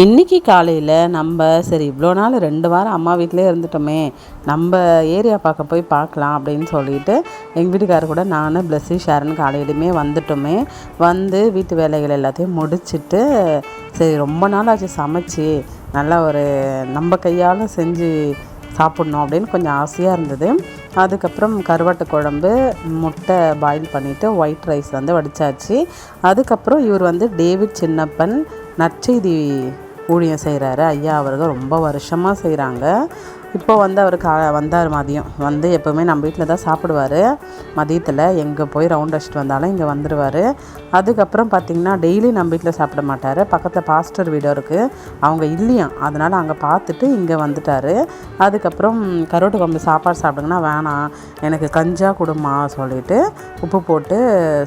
இன்றைக்கி காலையில் நம்ம சரி இவ்வளோ நாள் ரெண்டு வாரம் அம்மா வீட்டிலே இருந்துட்டோமே நம்ம ஏரியா பார்க்க போய் பார்க்கலாம் அப்படின்னு சொல்லிட்டு எங்கள் வீட்டுக்காரர் கூட நான் ப்ளஸ்ஸு ஷேரன் காலையிலுமே வந்துட்டோமே. வந்து வீட்டு வேலைகள் எல்லாத்தையும் முடிச்சுட்டு சரி ரொம்ப நாள் ஆச்சு சமைச்சு நல்லா ஒரு நம்ம கையால் செஞ்சு சாப்பிட்ணும் அப்படின்னு கொஞ்சம் ஆசையாக இருந்தது. அதுக்கப்புறம் கருவாட்டு குழம்பு முட்டை பாயில் பண்ணிவிட்டு ஒயிட் ரைஸ் வந்து வடித்தாச்சு அதுக்கப்புறம் இவர் வந்து டேவிட் சின்னப்பன் நற்செய்தி ஊழியம் செய்கிறாரு ஐயா அவர்கள். ரொம்ப வருஷமாக செய்கிறாங்க. இப்போ வந்து அவர் கா வந்தார் மதியம். வந்து எப்போவுமே நம்ம வீட்டில் தான் சாப்பிடுவார். மதியத்தில் எங்கே போய் ரவுண்ட் அடிச்சுட்டு வந்தாலும் இங்கே வந்துடுவார் அதுக்கப்புறம் பார்த்திங்கன்னா டெய்லி நம்ம வீட்டில் சாப்பிட மாட்டார். பக்கத்தில் பாஸ்டர் வீடு இருக்குது அவங்க இல்லையாம் அதனால் அங்கே பார்த்துட்டு இங்கே வந்துட்டார். அதுக்கப்புறம் கருவாட்டு குழம்பு சாப்பாடு சாப்பிடுங்கன்னா வேணாம் எனக்கு கஞ்சா கொடுமா சொல்லிட்டு உப்பு போட்டு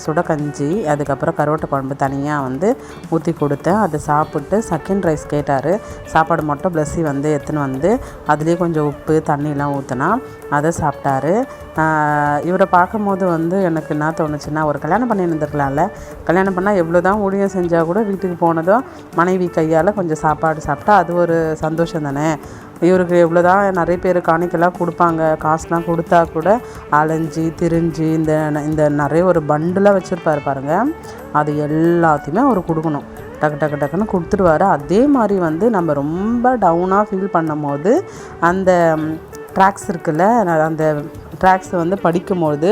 சுட கஞ்சி அதுக்கப்புறம் கருவாட்டு குழம்பு தனியாக வந்து ஊற்றி கொடுத்தேன். அதை சாப்பிட்டு செகண்ட் ரைஸ் கேட்டார். சாப்பாடு மட்டும் ப்ளஸ்ஸி வந்து எடுத்துன்னு வந்து அதுலேயே கொஞ்சம் கொஞ்சம் உப்பு தண்ணியெலாம் ஊற்றினா அதை சாப்பிட்டாரு. இவரை பார்க்கும்போது வந்து எனக்கு என்ன தோணுச்சுன்னா ஒரு கல்யாணம் பண்ணி இருந்திருக்கலாம்ல கல்யாணம் பண்ணால் எவ்வளோ தான் ஊழியம் செஞ்சால் கூட வீட்டுக்கு போனதும் மனைவி கையால் கொஞ்சம் சாப்பாடு சாப்பிட்டா அது ஒரு சந்தோஷம் தானே. இவருக்கு எவ்வளோ தான் நிறைய பேர் காணிக்கெல்லாம் கொடுப்பாங்க. காசுலாம் கொடுத்தா கூட அலைஞ்சி திரிஞ்சு இந்த இந்த நிறைய ஒரு பண்டுலாம் வச்சுருப்பாரு பாருங்கள் அது எல்லாத்தையுமே அவர் கொடுக்கணும். டக்கு டக்கு டக்குன்னு கொடுத்துடுவாரு. அதே மாதிரி வந்து நம்ம ரொம்ப டவுனாக ஃபீல் பண்ணும்போது அந்த ட்ராக்ஸ் இருக்குல்ல அந்த ட்ராக்ஸை வந்து படிக்கும்போது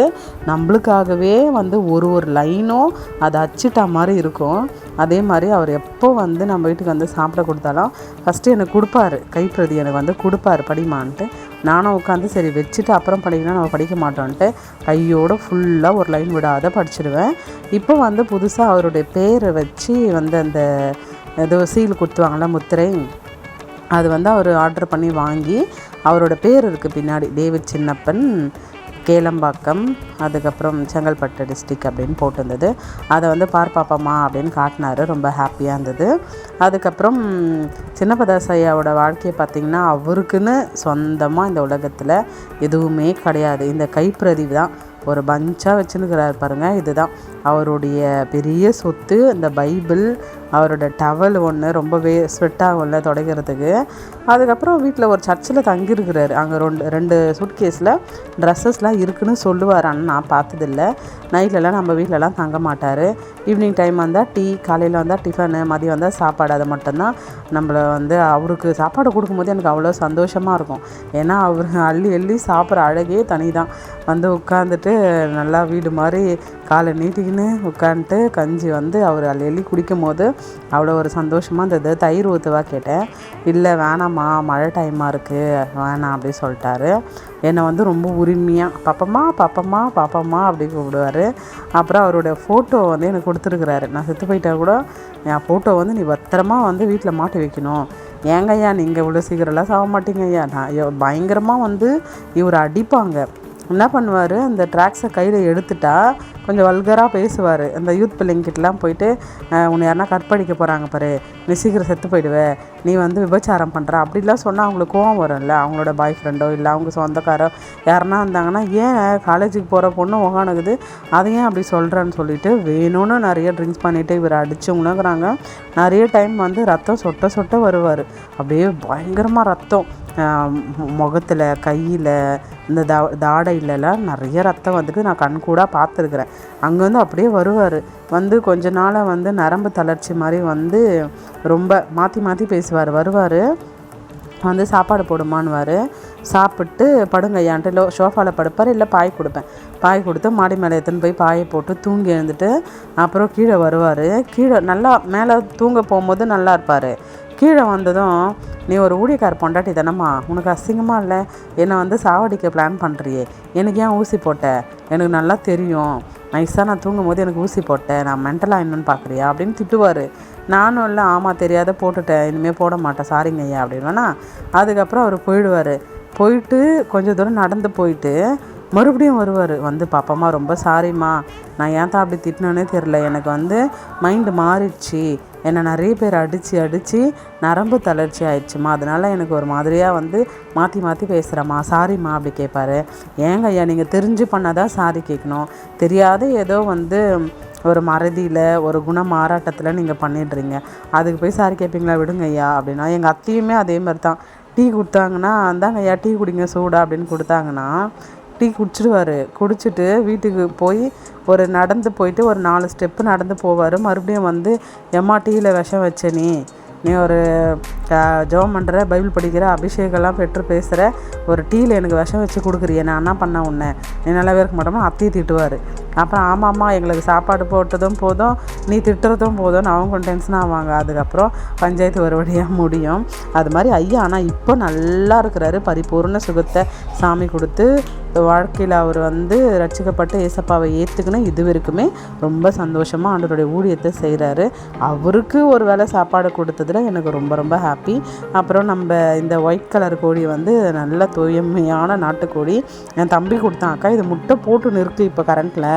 நம்மளுக்காகவே வந்து ஒரு ஒரு லைனும் அதை அச்சிட்ட மாதிரி இருக்கும். அதே மாதிரி அவர் எப்போ வந்து நம்ம வீட்டுக்கு வந்து சாப்பிட கொடுத்தாலும் ஃபஸ்ட்டு எனக்கு கொடுப்பாரு. கைப்பிரதி எனக்கு வந்து கொடுப்பாரு. படிமான்ட்டு நானும் உட்காந்து சரி வச்சுட்டு அப்புறம் படிக்கணும் நம்ம படிக்க மாட்டோன்ட்டு கையோடு ஃபுல்லாக ஒரு லைன் விடாத படிச்சிடுவேன் இப்போ வந்து புதுசாக அவருடைய பேரை வச்சு வந்து அந்த ஏதோ சீல் கொடுத்துவாங்கள முத்திரை? அது வந்து அவர் ஆர்டர் பண்ணி வாங்கி அவரோட பேர் இருக்குது பின்னாடி டேவிட் சின்னப்பன் கேளம்பாக்கம் அதுக்கப்புறம் செங்கல்பட்டு டிஸ்ட்ரிக் அப்படின்னு போட்டிருந்தது. அதை வந்து பார் பாப்பாம்மா அப்படின்னு காட்டினாரு ரொம்ப ஹாப்பியாக இருந்தது. அதுக்கப்புறம் சின்னப்பதாஸ் ஐயாவோட வாழ்க்கையை பார்த்திங்கன்னா அவருக்குன்னு சொந்தமாக இந்த உலகத்தில் எதுவுமே கிடையாது. இந்த கைப்பிரதி தான். ஒரு பஞ்சாக வச்சுருக்கிறார் பாருங்கள் இதுதான் அவருடைய பெரிய சொத்து. இந்த பைபிள் அவரோட டவல் ஒன்று ரொம்பவே ஸ்வெட் ஆகும்ல துடைக்கிறதுக்கு. அதுக்கப்புறம் வீட்டில் ஒரு சர்ச்சில் தங்கியிருக்கிறாரு. அங்கே ரெண்டு ரெண்டு சூட்கேஸில் ட்ரெஸ்ஸஸ்லாம் இருக்குன்னு சொல்லுவார். ஆனால் நான் பார்த்ததில்ல. நைட்லலாம் நம்ம வீட்டிலலாம் தங்க மாட்டார். ஈவினிங் டைம் வந்தால் டீ காலையில் வந்தால் டிஃபனு மதியம் வந்தால் சாப்பாடு. அதை மட்டும்தான். நம்மளை வந்து அவருக்கு சாப்பாடு கொடுக்கும்போது எனக்கு அவ்வளோ சந்தோஷமாக இருக்கும். ஏன்னா அவர் அள்ளி அள்ளி சாப்பிட்ற அழகே தனி தான் வந்து உட்காந்துட்டு நல்லா வீடு மாதிரி காலை நீட்டிக்கின்னு உட்காந்துட்டு கஞ்சி வந்து அவர் அள்ளி அள்ளி குடிக்கும் போது அவ்வளோ ஒரு சந்தோஷமாக இருந்தது. தயிர் ஊற்றுவா கேட்டேன். இல்லை வேணாம்மா மழை டைமாக இருக்குது வேணாம் அப்படி சொல்லிட்டாரு. என்னை வந்து ரொம்ப உரிமையாக பாப்பம்மா பாப்பம்மா பாப்பம்மா அப்படி கூப்பிடுவார். அப்புறம் அவருடைய ஃபோட்டோ வந்து எனக்கு கொடுத்துருக்குறாரு. நான் செத்து போயிட்டா கூட என் ஃபோட்டோ வந்து நீ பத்திரமா வந்து வீட்டில் மாட்டி வைக்கணும். ஏங்கய்யா நீங்கள் இவ்வளோ சீக்கிரம்லாம் சாக மாட்டீங்க ஐயா நான் பயங்கரமாக வந்து இவர் அடிப்பாங்க. என்ன பண்ணுவார்? அந்த ட்ராக்ஸை கையில் எடுத்துட்டா கொஞ்சம் வல்கராக பேசுவார். அந்த யூத் பிள்ளைங்கிட்டலாம் போயிட்டு உன்னை யாருனா கற்பழிக்க போகிறாங்க பாரு. நீ சீக்கிரம் செத்து போயிடுவேன் நீ வந்து விபச்சாரம் பண்ணுற அப்படிலாம் சொன்னால் அவங்களுக்கு கோவம் வரும்ல. அவங்களோட பாய் ஃப்ரெண்டோ இல்லை அவங்க சொந்தக்காரோ யாருனா இருந்தாங்கன்னா ஏன் காலேஜுக்கு போகிற பொண்ணு உகானுக்குது அதை ஏன் அப்படி சொல்கிறேன்னு சொல்லிட்டு வேணும்னு நிறைய ட்ரிங்க்ஸ் பண்ணிவிட்டு இவர் அடிச்சவங்களுங்கிறாங்க நிறைய டைம் வந்து ரத்தம் சொட்ட சொட்ட வருவார். அப்படியே பயங்கரமாக ரத்தம். முகத்தில் கையில் இந்த தா தாடையிலலாம் நிறைய ரத்தம் வந்துட்டு நான் கண் கூட பார்த்துருக்குறேன். அங்கே வந்து அப்படியே வருவார். வந்து கொஞ்ச நாளாக வந்து நரம்பு தளர்ச்சி மாதிரி வந்து ரொம்ப மாற்றி மாற்றி பேசுவார். வருவார் வந்து சாப்பாடு போடுமான்னுவார். சாப்பிட்டு படுங்க ஏன்ட்டு இல்லை ஷோஃபாவில் படுப்பார் இல்லை பாய் கொடுப்பேன். பாய் கொடுத்து மாடி மேலே எடுத்துன்னு போய் பாயை போட்டு தூங்கி எழுந்துட்டு அப்புறம் கீழே வருவார். கீழே நல்லா மேலே தூங்க போகும்போது நல்லா இருப்பார். கீழே வந்ததும் நீ ஒரு ஊழியக்கார பொண்டாட்டி தானம்மா? உனக்கு அசிங்கமாக இல்லை? என்னை வந்து சாவடிக்க பிளான் பண்ணுறியே எனக்கு ஏன் ஊசி போட்ட? எனக்கு நல்லா தெரியும். நைஸாக நான் தூங்கும் போது எனக்கு ஊசி போட்டேன் நான் மென்டலாக என்னன்னு பார்க்குறியா? அப்படின்னு திட்டுவார். நானும் இல்லை ஆமாம் தெரியாத போட்டுட்டேன். இனிமேல் போட மாட்டேன். சாரிங்க ஐயா அப்படின்னா அதுக்கப்புறம் அவர் போயிடுவார். போயிட்டு கொஞ்சம் தூரம் நடந்து போயிட்டு மறுபடியும் வருவார். வந்து பாப்பாம்மா ரொம்ப சாரிம்மா நான் ஏன் தான் அப்படி திட்டினோன்னே தெரில எனக்கு வந்து மைண்டு மாறிடுச்சு. என்னை நிறைய பேர் அடித்து அடித்து நரம்பு தளர்ச்சி ஆயிடுச்சுமா அதனால எனக்கு ஒரு மாதிரியாக வந்து மாற்றி மாற்றி பேசுகிறேம்மா சாரிம்மா அப்படி கேட்பாரு ஏங்க ஐயா நீங்கள் தெரிஞ்சு பண்ணாதான் சாரி கேட்கணும் தெரியாத ஏதோ வந்து ஒரு மறதியில் ஒரு குண மாறாட்டத்தில் நீங்கள் பண்ணிடுறீங்க. அதுக்கு போய் சாரி கேட்பீங்களா விடுங்க ஐயா அப்படின்னா எங்கள் அத்தையுமே அதே மாதிரி தான். டீ கொடுத்தாங்கன்னா அந்தாங்க ஐயா டீ குடிங்க சூடா அப்படின்னு கொடுத்தாங்கன்னா டீ குடிச்சிடுவார் குடிச்சிட்டு வீட்டுக்கு போய் ஒரு நடந்து போயிட்டு ஒரு நாலு ஸ்டெப்பு நடந்து போவார். மறுபடியும் வந்து எம்மா டீயில் விஷம் வச்ச நீ. நீ ஒரு ஜெபம் பண்ணுற பைபிள் படிக்கிற அபிஷேகம்லாம் பெற்று பேசுகிற ஒரு டீயில் எனக்கு விஷம் வச்சு கொடுக்குறிய. நான் என்ன பண்ண உன்னை? நீ நல்லாவே இருக்க மாட்டோமா? அத்தையை திட்டுவார். அப்புறம் ஆமாம்மா எங்களுக்கு சாப்பாடு போட்டதும் போதும் நீ திட்டுறதும் போதும்னு அவங்க டென்ஷன் ஆவாங்க. அதுக்கப்புறம் பஞ்சாயத்து ஒரு வழியாக முடியும். அது மாதிரி ஐயா ஆனால் இப்போ நல்லா இருக்கிறாரு. பரிபூர்ண சுகத்தை சாமி கொடுத்து வாழ்க்கையில் அவர் வந்து ரட்சிக்கப்பட்டு ஏசப்பாவை ஏற்றுக்கணும் இது வரைக்குமே ரொம்ப சந்தோஷமாக ஆண்டவருடைய ஊழியத்தை செய்கிறாரு அவருக்கு ஒரு வேளை சாப்பாடு கொடுத்ததில் எனக்கு ரொம்ப ரொம்ப ஹாப்பி அப்புறம் நம்ம இந்த ஒயிட் கலர் கோழி வந்து நல்ல தூய்மையான நாட்டுக்கோழி. என் தம்பி கொடுத்தான் அக்கா இது முட்டை போட்டு நிற்கு இப்போ கரண்ட்டில்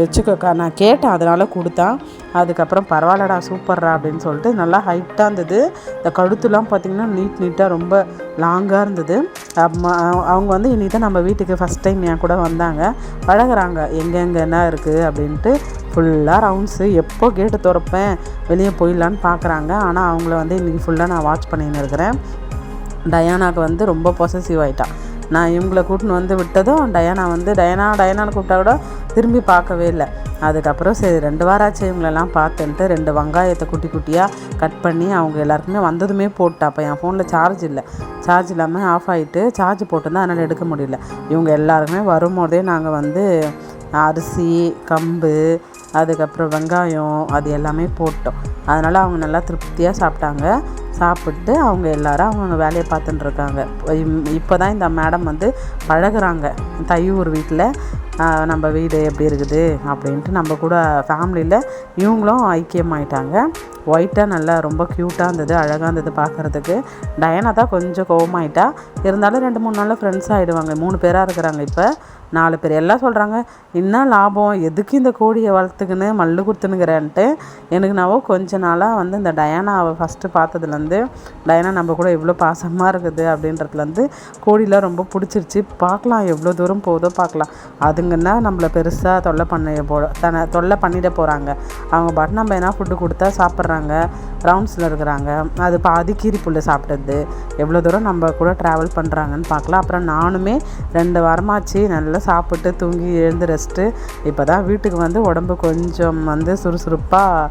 வச்சுக்கோக்கா நான் கேட்டேன் அதனால் கொடுத்தான் அதுக்கப்புறம் பரவாயில்லடா சூப்பர்ரா அப்படின்னு சொல்லிட்டு நல்லா ஹைட்டாக இருந்தது. இந்த கழுத்துலாம் பார்த்திங்கன்னா நீட் நீட்டாக ரொம்ப லாங்காக இருந்தது. அவங்க வந்து இனி தான் நம்ம வீட்டுக்கு ஃபஸ்ட் டைம் என் கூட வந்தாங்க. பழகுறாங்க. எங்கெங்கே என்ன இருக்குது அப்படின்ட்டு ஃபுல்லாக ரவுண்ட்ஸு எப்போ கேட்டு திறப்பேன் வெளியே போயிடலான்னு பார்க்குறாங்க ஆனால் அவங்கள வந்து இன்றைக்கி ஃபுல்லாக நான் வாட்ச் பண்ணின்னு இருக்கிறேன். டயானாவுக்கு வந்து ரொம்ப பொசசிவ் ஆகிட்டான் நான் இவங்களை கூட்டின்னு வந்து விட்டதும் டயானா வந்து டயானா டயானான்னு கூப்பிட்டா கூட திரும்பி பார்க்கவே இல்லை. அதுக்கப்புறம் சரி ரெண்டு வாரம் ஆச்சு இவங்களெல்லாம் பார்த்துன்ட்டு ரெண்டு வெங்காயத்தை குட்டி குட்டியாக கட் பண்ணி அவங்க எல்லாருக்குமே வந்ததுமே போட்டா அப்போ என் ஃபோனில் சார்ஜ் இல்லை. சார்ஜ் இல்லாமல் ஆஃப் ஆகிட்டு சார்ஜ் போட்டுருந்தா அதனால் எடுக்க முடியல. இவங்க எல்லாருக்குமே வரும்போதே நாங்கள் வந்து அரிசி கம்பு அதுக்கப்புறம் வெங்காயம் அது எல்லாமே போட்டோம். அதனால் அவங்க நல்லா திருப்தியாக சாப்பிட்டாங்க. சாப்பிட்டு அவங்க எல்லாரும் அவங்க வேலையை பார்த்துட்டு இருக்காங்க. இப்போ தான் இந்த மேடம் வந்து பழகுறாங்க. தையூர் வீட்டில் நம்ம வீடு எப்படி இருக்குது? அப்படின்ட்டு நம்ம கூட ஃபேமிலியில் இவங்களும் ஐக்கியமாயிட்டாங்க ஒயிட்டாக நல்லா ரொம்ப க்யூட்டாக இருந்தது அழகாக இருந்தது பார்க்குறதுக்கு. டயனா தான் கொஞ்சம் கோவமாயிட்டா. இருந்தாலும் ரெண்டு மூணு நாளில் ஃப்ரெண்ட்ஸ் ஆகிடுவாங்க மூணு பேராக இருக்கிறாங்க இப்போ. நாலு பேர் எல்லாம் சொல்கிறாங்க என்ன லாபம்? எதுக்கு இந்த கோழியை வளர்த்துக்குன்னு மல்லு கொடுத்துனுங்கிறேன்ட்டு எனக்கு நான் கொஞ்ச நாளாக வந்து இந்த டயானாவை ஃபஸ்ட்டு பார்த்ததுலேருந்து டயானா நம்ம கூட எவ்வளோ பாசமாக இருக்குது. அப்படின்றதுலேருந்து கோழிலாம் ரொம்ப பிடிச்சிருச்சு. பார்க்கலாம் எவ்வளோ தூரம் போதோ பார்க்கலாம். அதுங்கன்னா நம்மளை பெருசாக தொல்லை பண்ண போ தன்னை தொல்லை பண்ணிட போகிறாங்க அவங்க பாட்டு நம்ம என்ன ஃபுட்டு கொடுத்தா சாப்பிட்றாங்க ரவுண்ட்ஸில் இருக்கிறாங்க. அது பாதி கீரி புல் சாப்பிட்டது எவ்வளோ தூரம் நம்ம கூட ட்ராவல் பண்ணுறாங்கன்னு பார்க்கலாம். அப்புறம் நானுமே ரெண்டு வாரமாச்சு நல்லா சாப்பிட்டு தூங்கி எழுந்து ரெஸ்ட்டு இப்போ தான் வீட்டுக்கு வந்து உடம்பு கொஞ்சம் வந்து சுறுசுறுப்பாக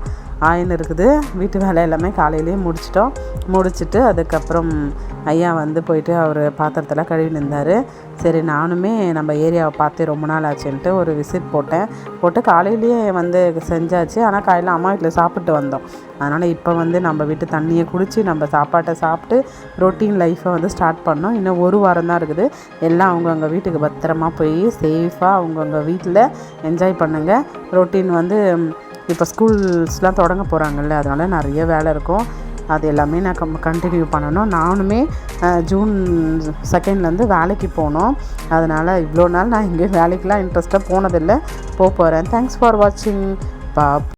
ஆயில் இருக்குது. வீட்டு வேலை எல்லாமே காலையிலேயே முடிச்சிட்டோம். முடிச்சுட்டு அதுக்கப்புறம் ஐயா வந்து போயிட்டு அவர் பாத்திரத்தெல்லாம் கழுவி நின்றார் சரி நானுமே நம்ம ஏரியாவை பார்த்து ரொம்ப நாள் ஆச்சுன்ட்டு ஒரு விசிட் போட்டேன். போட்டு காலையிலேயே வந்து செஞ்சாச்சு. ஆனால் காலையில் அம்மா வீட்டில் சாப்பிட்டு வந்தோம். அதனால் இப்போ வந்து நம்ம வீட்டு தண்ணியை குடித்து நம்ம சாப்பாட்டை சாப்பிட்டு ரொட்டீன் லைஃப்பை வந்து ஸ்டார்ட் பண்ணோம். இன்னும் ஒரு வாரம் தான் இருக்குது. எல்லாம் அவங்கவுங்க வீட்டுக்கு பத்திரமா போய் சேஃபாக அவங்கவுங்க வீட்டில் என்ஜாய் பண்ணுங்கள் ரொட்டீன் வந்து இப்போ ஸ்கூல்ஸ்லாம் தொடங்க போகிறாங்கல்ல அதனால் நிறைய வேலை இருக்கும். அது எல்லாமே நான் கம் கண்டினியூ பண்ணணும். நானுமே ஜூன் செகண்ட்லேருந்து வேலைக்கு போனோம். அதனால் இவ்வளோ நாள் நான் இங்கே வேலைக்கெலாம் இன்ட்ரெஸ்ட்டாக போனதில்லை. போக போகிறேன் தேங்க்ஸ் ஃபார் வாட்சிங் பா